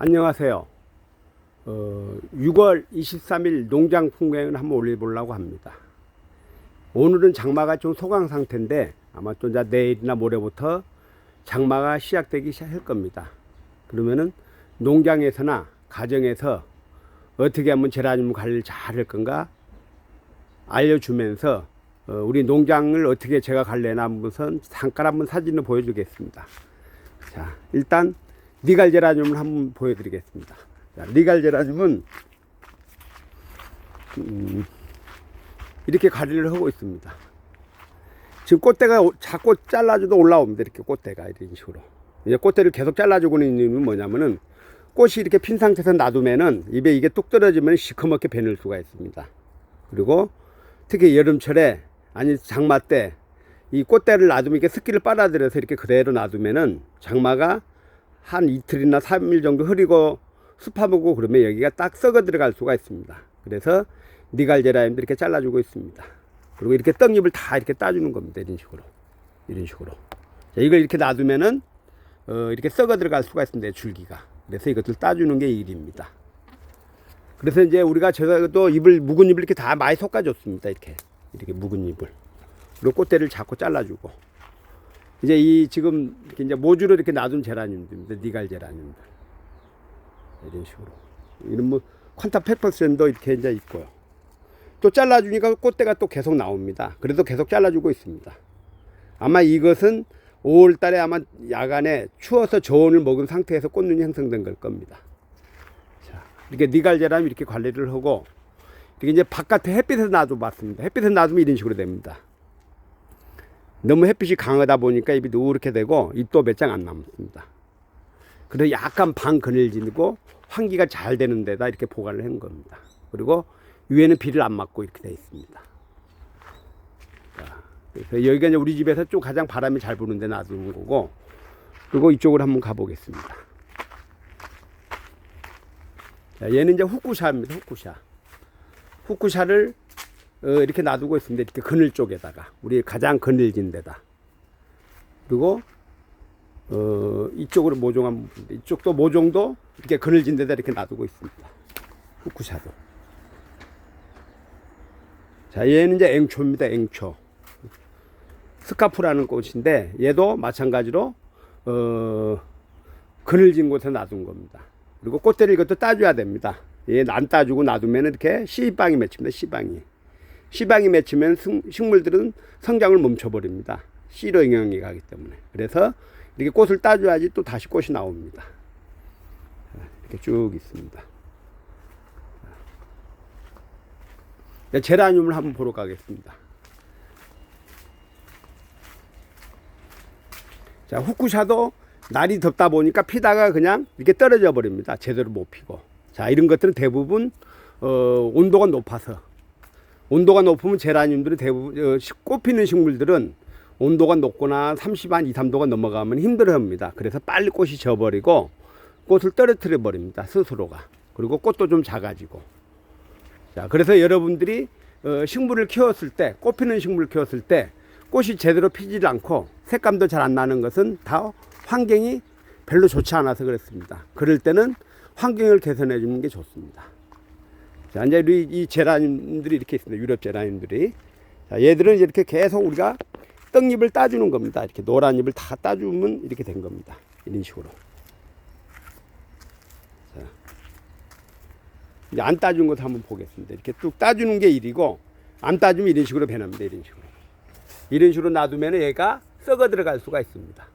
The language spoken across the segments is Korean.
안녕하세요. 어, 6월 23일 농장 풍경을 한번 올려보려고 합니다. 오늘은 장마가 좀 소강 상태인데 아마 또 내일이나 모레부터 장마가 시작되기 시작할 겁니다. 그러면은 농장에서나 가정에서 어떻게 하면 제라늄 관리를 잘 할 건가 알려주면서 어, 우리 농장을 어떻게 제가 관리해나 한번 잠깐 한번 사진을 보여주겠습니다. 자, 일단 니갈 제라늄을 한번 보여드리겠습니다. 자, 니갈 제라늄은 음, 이렇게 관리를 하고 있습니다. 지금 꽃대가 오- 자꾸 잘라줘도 올라옵니다. 이렇게 꽃대가 이런 식으로. 이제 꽃대를 계속 잘라주고 있는 이유는 뭐냐면은 꽃이 이렇게 핀 상태에서 놔두면은 입에 이게 뚝 떨어지면 시커멓게 베낼 수가 있습니다. 그리고 특히 여름철에 아니 장마 때 이 꽃대를 놔두면 이렇게 습기를 빨아들여서 이렇게 그대로 놔두면은 장마가 한 이틀이나 3일 정도 흐리고 습하고 그러면 여기가 딱 썩어 들어갈 수가 있습니다. 그래서 니갈제라임도 이렇게 잘라주고 있습니다. 그리고 이렇게 떡잎을 다 이렇게 따주는 겁니다. 이런 식으로. 이런 식으로. 자, 이걸 이렇게 놔두면은 어, 이렇게 썩어 들어갈 수가 있습니다. 줄기가. 그래서 이것들 따주는 게 일입니다. 그래서 이제 우리가 제가 또 잎을 묵은 잎을 이렇게 다 많이 솎아줬습니다. 이렇게 이렇게 묵은 잎을 그리고 꽃대를 자꾸 잘라주고 이제 이 지금 이렇게 이제 모주로 이렇게 놔둔 제라늄들입니다. 니갈 제라늄들 이런 식으로 이런 뭐 퀀타 페퍼센도 이렇게 이제 있고요. 또 잘라주니까 꽃대가 또 계속 나옵니다. 그래도 계속 잘라주고 있습니다. 아마 이것은 5월 달에 아마 야간에 추워서 저온을 먹은 상태에서 꽃눈이 형성된 걸 겁니다. 자, 이렇게 니갈제라면 이렇게 관리를 하고 이렇게 이제 바깥에 햇빛에서 놔둬 봤습니다. 햇빛에서 놔두면 이런 식으로 됩니다. 너무 햇빛이 강하다 보니까 잎이 누렇게 되고 잎도 몇 장 안 남습니다. 그래서 약간 방 그늘지고 환기가 잘 되는 데다 이렇게 보관을 한 겁니다. 그리고 위에는 비를 안 맞고 이렇게 되어 있습니다. 자, 그래서 여기가 이제 우리 집에서 좀 가장 바람이 잘 부는 데 놔두는 거고 그리고 이쪽으로 한번 가보겠습니다. 자, 얘는 이제 후쿠샤입니다. 후쿠샤. 후쿠샤를 어, 이렇게 놔두고 있습니다. 이렇게 그늘 쪽에다가 우리 가장 그늘진 데다. 그리고 어, 이쪽으로 모종한 이쪽도 모종도 이렇게 그늘진 데다 이렇게 놔두고 있습니다. 후쿠샤도. 자, 얘는 이제 앵초입니다. 앵초. 스카프라는 꽃인데 얘도 마찬가지로 어, 그늘진 곳에 놔둔 겁니다. 그리고 꽃대를 이것도 따줘야 됩니다. 얘 안 따주고 놔두면 이렇게 씨방이 맺힙니다. 씨방이. 씨방이 맺히면 성- 식물들은 성장을 멈춰버립니다. 씨로 영향이 가기 때문에. 그래서 이렇게 꽃을 따줘야지 또 다시 꽃이 나옵니다. 자, 이렇게 쭉 있습니다. 자, 제라늄을 한번 보러 가겠습니다. 자, 후쿠샤도 날이 덥다 보니까 피다가 그냥 이렇게 떨어져 버립니다. 제대로 못 피고. 자, 이런 것들은 대부분 어, 온도가 높아서 온도가 높으면 제라늄들은 대부분 어, 시- 꽃 피는 식물들은 온도가 높거나 30, 한 2, 3도가 넘어가면 힘들어합니다. 그래서 빨리 꽃이 져버리고 꽃을 떨어뜨려 버립니다. 스스로가. 그리고 꽃도 좀 작아지고. 자, 그래서 여러분들이 어, 식물을 키웠을 때, 꽃 피는 식물을 키웠을 때 꽃이 제대로 피질 않고 색감도 잘 안 나는 것은 다 환경이 별로 좋지 않아서 그렇습니다. 그럴 때는 환경을 개선해 주는 게 좋습니다. 자, 이제 우리 이 제라늄들이 이렇게 있습니다. 유럽 제라늄들이. 자, 얘들은 이렇게 계속 우리가 떡잎을 따주는 겁니다. 이렇게 노란 잎을 다 따주면 이렇게 된 겁니다. 이런 식으로. 자. 이제 안 따준 것도 한번 보겠습니다. 이렇게 뚝 따주는 게 일이고, 안 따주면 이런 식으로 변합니다. 이런 식으로. 이런 식으로 놔두면 얘가 썩어 들어갈 수가 있습니다.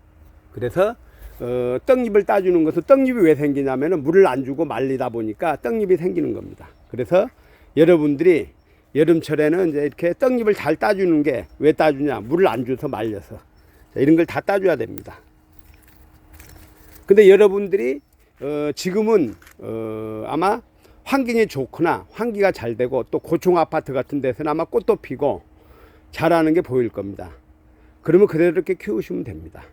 그래서 어, 떡잎을 따주는 것은 떡잎이 왜 생기냐면은 물을 안 주고 말리다 보니까 떡잎이 생기는 겁니다. 그래서 여러분들이 여름철에는 이제 이렇게 떡잎을 잘 따주는 게 왜 따주냐? 물을 안 줘서 말려서 자, 이런 걸 다 따줘야 됩니다. 근데 여러분들이 어, 지금은 어, 아마 환경이 좋거나 환기가 잘 되고 또 고층 아파트 같은 데서는 아마 꽃도 피고 자라는 게 보일 겁니다. 그러면 그대로 이렇게 키우시면 됩니다.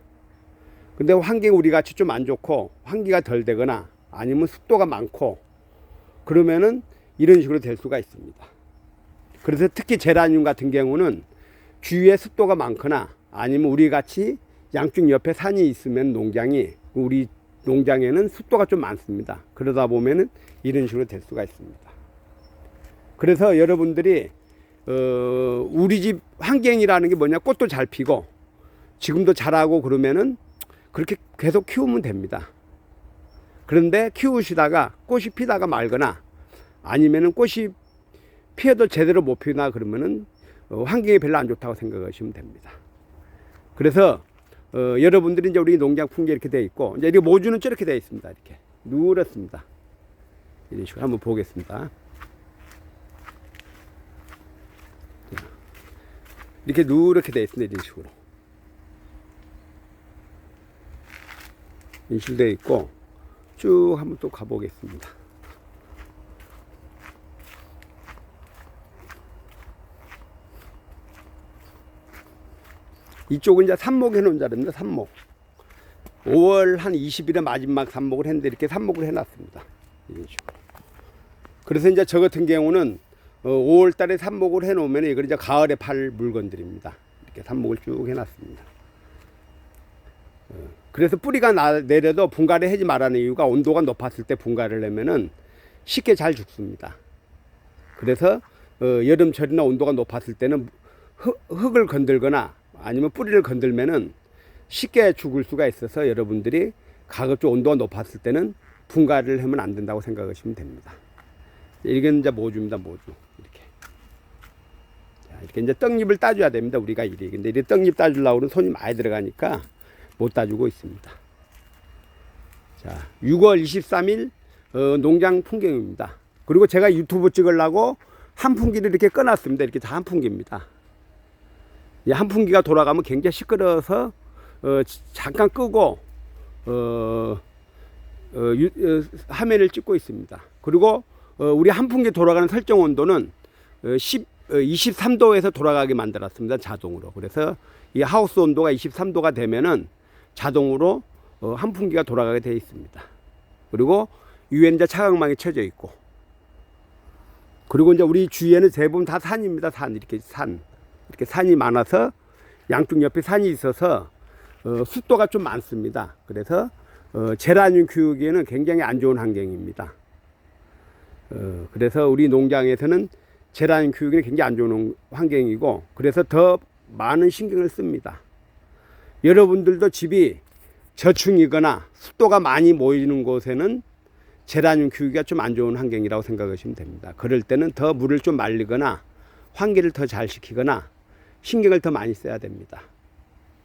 근데 환경이 우리 같이 좀 안 좋고 환기가 덜 되거나 아니면 습도가 많고 그러면은 이런 식으로 될 수가 있습니다. 그래서 특히 제라늄 같은 경우는 주위에 습도가 많거나 아니면 우리 같이 양쪽 옆에 산이 있으면 농장이 우리 농장에는 습도가 좀 많습니다. 그러다 보면은 이런 식으로 될 수가 있습니다. 그래서 여러분들이 어, 우리 집 환경이라는 게 뭐냐 꽃도 잘 피고 지금도 잘하고 그러면은 그렇게 계속 키우면 됩니다. 그런데 키우시다가 꽃이 피다가 말거나 아니면은 꽃이 피어도 제대로 못 피나 그러면은 어, 환경이 별로 안 좋다고 생각하시면 됩니다. 그래서 어, 여러분들이 이제 우리 농장 풍계 이렇게 돼 있고 이제 이렇게 모주는 저렇게 돼 있습니다. 이렇게 누렇습니다. 이런 식으로 한번 보겠습니다. 자, 이렇게 누렇게 돼 있습니다. 이런 식으로. 돼 있고 쭉 한번 또 가보겠습니다. 이쪽은 이제 삽목 해놓은 자리입니다. 삽목. 5월 한 20일에 마지막 삽목을 했는데 이렇게 삽목을 해놨습니다. 그래서 이제 저 같은 경우는 5월 달에 삽목을 해놓으면 이걸 이제 가을에 팔 물건들입니다. 이렇게 삽목을 쭉 해놨습니다. 어, 그래서 뿌리가 나, 내려도 분갈이 하지 말라는 이유가 온도가 높았을 때 분갈이를 내면은 쉽게 잘 죽습니다. 그래서 어, 여름철이나 온도가 높았을 때는 흙, 흙을 건들거나 아니면 뿌리를 건들면은 쉽게 죽을 수가 있어서 여러분들이 가급적 온도가 높았을 때는 분갈이를 하면 안 된다고 생각하시면 됩니다. 이건 이제 모주입니다, 모주. 이렇게. 자, 이렇게 이제 떡잎을 따줘야 됩니다, 우리가 이리. 근데 이렇게 떡잎 따주려고 그러면 손이 많이 들어가니까 못 따주고 있습니다. 자, 6월 23일 어, 농장 풍경입니다. 그리고 제가 유튜브 찍으려고 한풍기를 이렇게 꺼놨습니다. 이렇게 다 한풍기입니다. 이 한풍기가 돌아가면 굉장히 시끄러워서 어, 지- 잠깐 끄고 어, 어, 유, 어, 화면을 찍고 있습니다. 그리고 어, 우리 한풍기 돌아가는 설정 온도는 어, 10, 어, 23도에서 돌아가게 만들었습니다. 자동으로. 그래서 이 하우스 온도가 23도가 되면은 자동으로 어, 한풍기가 돌아가게 되어 있습니다. 그리고 이제 차광망이 쳐져 있고 그리고 이제 우리 주위에는 대부분 다 산입니다. 산 이렇게 산 이렇게 산이 많아서 양쪽 옆에 산이 있어서 어, 습도가 좀 많습니다. 그래서 어, 제라늄 키우기에는 굉장히 안 좋은 환경입니다. 어, 그래서 우리 농장에서는 제라늄 키우기는 굉장히 안 좋은 환경이고 그래서 더 많은 신경을 씁니다. 여러분들도 집이 저층이거나 습도가 많이 모이는 곳에는 제라늄 키우기가 좀 안 좋은 환경이라고 생각하시면 됩니다. 그럴 때는 더 물을 좀 말리거나 환기를 더 잘 시키거나 신경을 더 많이 써야 됩니다.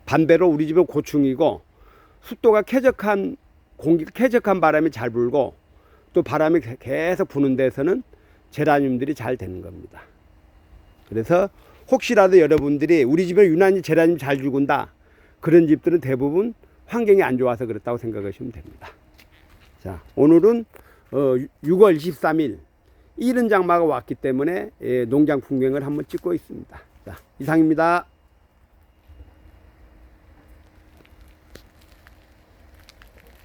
반대로 우리 집은 고층이고 습도가 쾌적한 공기가 쾌적한 바람이 잘 불고 또 바람이 개- 계속 부는 데서는 제라늄들이 잘 되는 겁니다. 그래서 혹시라도 여러분들이 우리 집에 유난히 제라늄 잘 죽은다 그런 집들은 대부분 환경이 안 좋아서 그렇다고 생각하시면 됩니다. 자, 오늘은 어, 6월 23일 이른 장마가 왔기 때문에 예, 농장 풍경을 한번 찍고 있습니다. 자, 이상입니다.